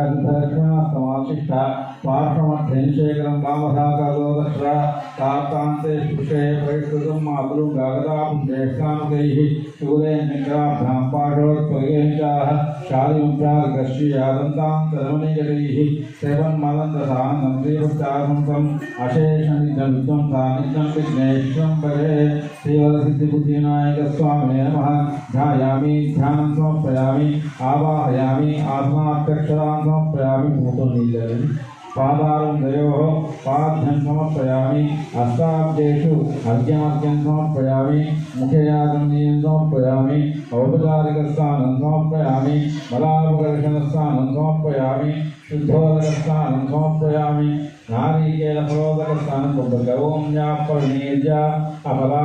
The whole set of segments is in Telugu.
God bless समाशिष्ट पार्श्वमध्यं शेखरं वामधाकलोदक्ष ताप्तान्ते स्पृशे परिष्कृतं मातुलं गागदां ज्येष्ठानुकैः शूलेन्द्राभ्यां पाठोत्पगेन्द्राः शालिमुद्रागर्षीयादन्तां तदमनिकरैः सेवन्मलन्दधानं देवतारम्भम् अशेषनिधमिद्धं सान्निध्यं विघ्नेश्वं परे श्रीवरसिद्धिबुद्धिविनायकस्वामिने नमः। ध्यायामि, ध्यानं समर्पयामि आवाहयामि आत्मात्यक्षरां समर्पयामि నీళ్ళని పాదాలందరో పాద్యం సమర్పయామి అష్టాబ్దేషు అర్ఘ్యమర్ఘ్యం సమర్పయామి ముఖ్యయాగనీయం సమర్పయామి ఔపచారికస్థానం సమర్పయామి బలాపకర్షణస్థానం సమర్పయామి శుద్ధోదకస్థానం సమర్పయామి నారీకేలఫలోదకస్థానం గౌమ్యా పర్ణీర్య అఫలా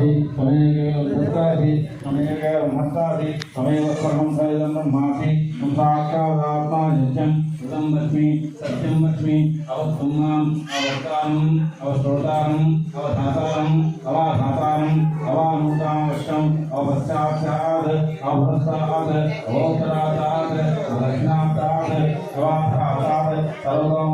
తమేవ సర్వం సైలందం మాసి సాక్షాదాత్మా నిత్యం కృతం లక్ష్మి సత్యం లక్ష్మి అవస్తుమాం అవతారం అవశ్రోతారం అవధాతారం అవాధాతారం అవానూతావశం అవశ్చాక్షాద్ అవస్థాద్ అవోత్తరాదాద్ అవలగ్నాదాద్ అవాధాతాద్ సర్వం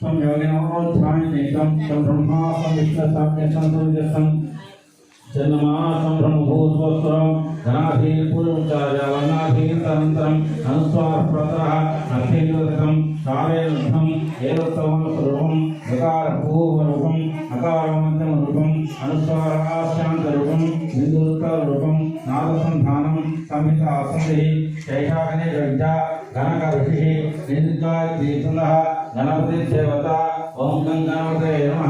సం యోగినోత్థాని నిత్యం సం బ్రహ్మా సం విష్ణు సం యశం సూర్యసం జన్మాసంభ్రమభూత్వస్వరం ధనాభిర్ పూర్వచార్య వర్ణాభిరనంతరం అనుస్వార్పతరః అభ్యయోగం కారేణం ఏవత్వం రూపం వికార పూర్వరూపం అకారమంతం రూపం అనుస్వారాశాంత రూపం విందుత్త రూపం నాదసంధానం సంహిత అసంధి శైషాగనే విద్యా కనక ఋషి నిందిత దీపుల గణపతి దేవత ఓం గంగానపతే నమ.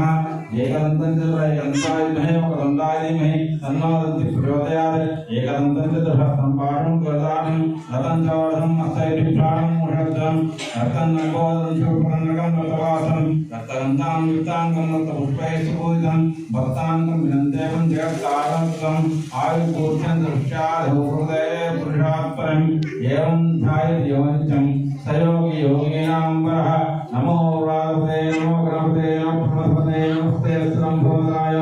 ఏకదంతం చంద్రాయుధమే ఒక దండాయుధమే తన్మాదంతి ప్రచోదయాత్ ఏకదంతం చతుర్హస్తం పాఠం గదానం రథం చవడం అస్తయుధి ప్రాణం ముషబ్దం రక్తం నకోదం శుభ్రన్నకం రథవాసం రక్తగంధాం యుక్తాంగం రక్త పుష్పైషపూజితం భక్తాంగం వినందేవం జగత్తారంతం ఆయుపూర్ణం దృష్ట్యాహృదయ పురుషాత్పరం ఏవం ధ్యాయ యోగినాంబర నమో విఘ్నహర్తాయ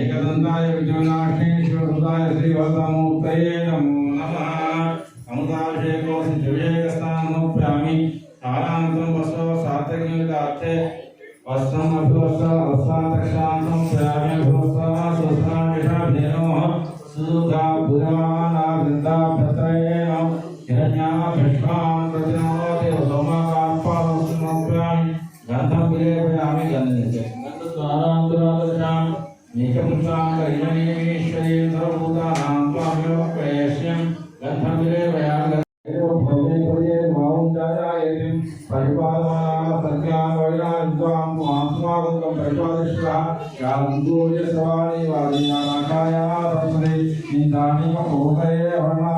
ఏకదంతాయ విజయనాశేశ్వర హృదాయ శ్రీ వరదామూర్తయే నమో. నమ అమృతాభిషేకోసం దివ్యస్థానోప్యామి కాలాంతం వస్తో సార్థక్యుగార్థే వస్త్రం అభివస్త వస్త్రాంతక్షాంతం ప్యామి అభివస్తా స్వస్థామిషా ధేనో సుదుఃఖా పురా ൂയ സവാണി വാദിനാകായ പ്രസരേ നീന്താണി മോഹയേ വർണ്ണ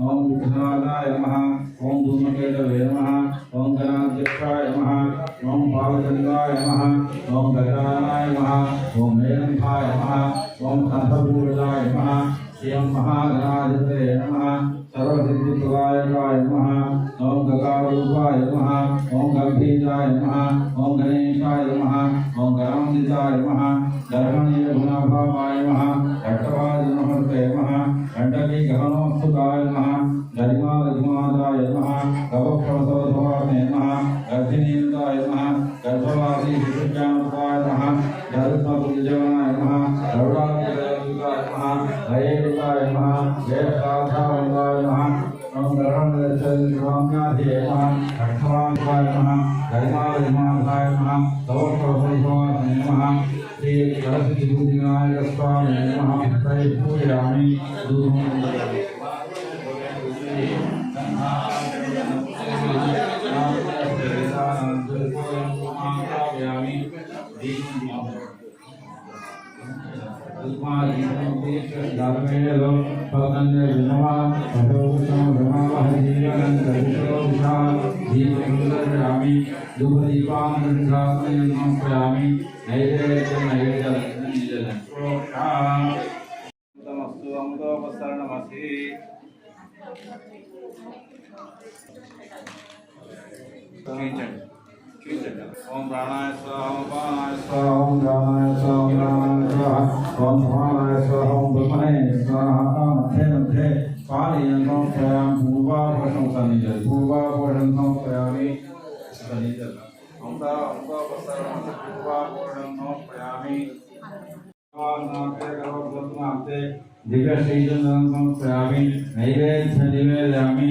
ఓం విఘ్నాదాయ నమ ఓం ధూమకేతవే నమ ఓం గణాధ్యక్షాయ నమ ఓం పాలచంద్రాయ నమ ఓం గజానాయ నమ ఓం మేఘంధాయ నమ ఓం కంఠభూషాయ నమ శ్రీయం మహాగణాధిపతే నమ సర్వసిద్ధిప్రదాయకాయ నమ ఓం గకారూపాయ నమ ఓం గంభీరాయ నమ ఓం గణేశాయ నమ ఓం గణాందితాయ నమ ధర్మణీయ గుణాభావాయ నమ రక్తవాద నమస్తే నమ दण्डके गहनोऽस्तुताय नमः। गरिमा रघुमाताय नमः। गवप्रसवधुवाय नमः। गर्भिणीन्द्राय नमः। गर्भवासी शिशुज्ञानपाय नमः। धर्मपुञ्जवनाय नमः। गरुडाग्रयुगाय नमः। हयेरुगाय नमः। वेदकाधावनाय नमः। ओम गरुडाग्रयुगाय नमः। कण्ठवान्ताय नमः। गरिमाभिमानाय नमः। गवप्रसवधुवाय नमः। श्री सरस्वती विनायक स्वामी ధూపదీపాన్ని నైవేద్యం నైవేద్యం నమస్తు అమృతోపసరణమసి చూపించండి ओम प्राणाय स्वाहा ओम पानाय स्वाहा। ओम प्राणाय स्वाहा ओम प्राणाय स्वाहा। ओम भानाय स्वाहा ओम ब्रह्मणे स्वाहा। मध्य मध्य पालयन् संस्थयामि पूर्वाभरणं सन्निधि पूर्वाभरणं संस्थयामि सन्निधि अम्बा अम्बा वसरं पूर्वाभरणं संस्थयामि दिव्य श्रीचंद्रं संस्थयामि नैवेद्य निवेदयामि।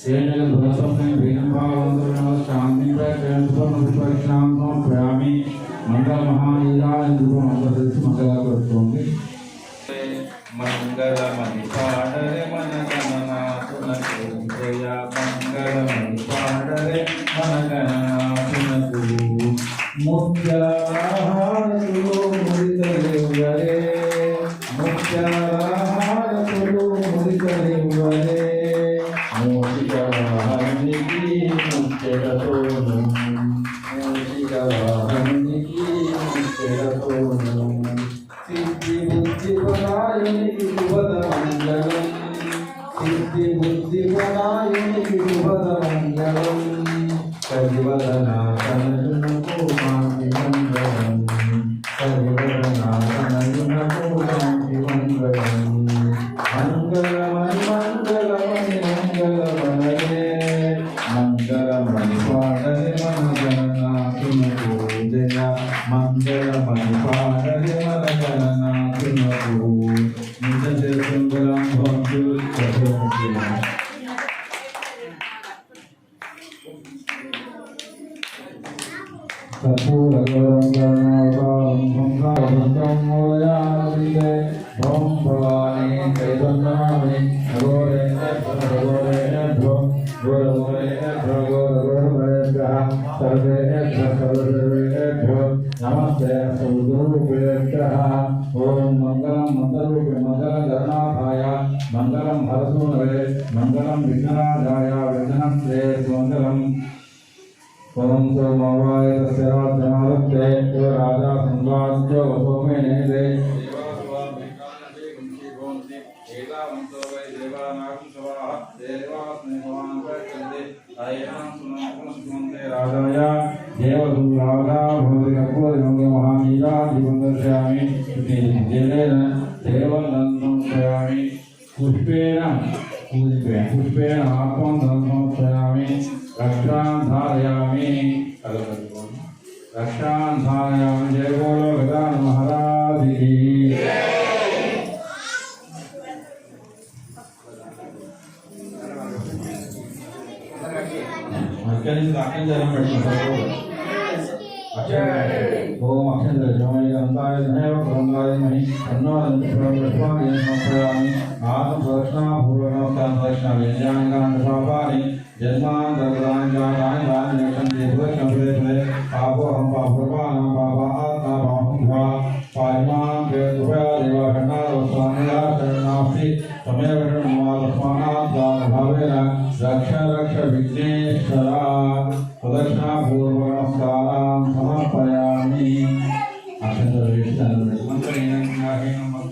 భగవత్వస్వామి భీడం భావంతో శాంతి పుష్పక్షాం సమర్పయామి మంగళ మహానీరాయ మంగళ మంగళ మంగళమణి పాడరే మన గణనాథునకు జయ మంగళమణి పాడరే మన గణనాథునకు ముత్యాహారతులు పరాయనికి శుభద సిద్ధి బుద్ధి పరాయనికి శుభద మంగళం కనజునకు మాకి మంగళం కరివదన కనజునకు మాకి మంగళం మంగళమని మంగళమని మంగళమని పాడని మన జయ మంగళమని नमस्ते सौदूपेभ्यः ॐ मङ्गलं मन्दरूपे मङ्गलधरणाभाय मङ्गलं भरसूनवे मङ्गलं विघ्ननादाय विघ्नं ते सुमङ्गलम् ॐ सोमवाय तस्य रात्रमारुक्ते राजा संवाद्य वसो రక్షాం ధారయామి రక్షా मङ्गलमणि धन्वादन्तपुरस्वामि समर्पयामि आत्मप्रदक्षिणापूर्वकादक्षिणावेद्याङ्गानुपापानि जन्मान्तराङ्गाङ्गाङ्गानिरक्षन्ति पापो हम पापुर्वाणां पापा आत्मा पापुभ्वा पायिमां कृपया देवघण्डावस्थानयाशरणास्ति तमेव शरणमालस्मानात्माभावेन रक्ष रक्ष विघ्नेश्वरा प्रदक्षिणापूर्वकमस्कार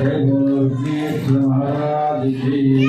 महाराज की महाराज की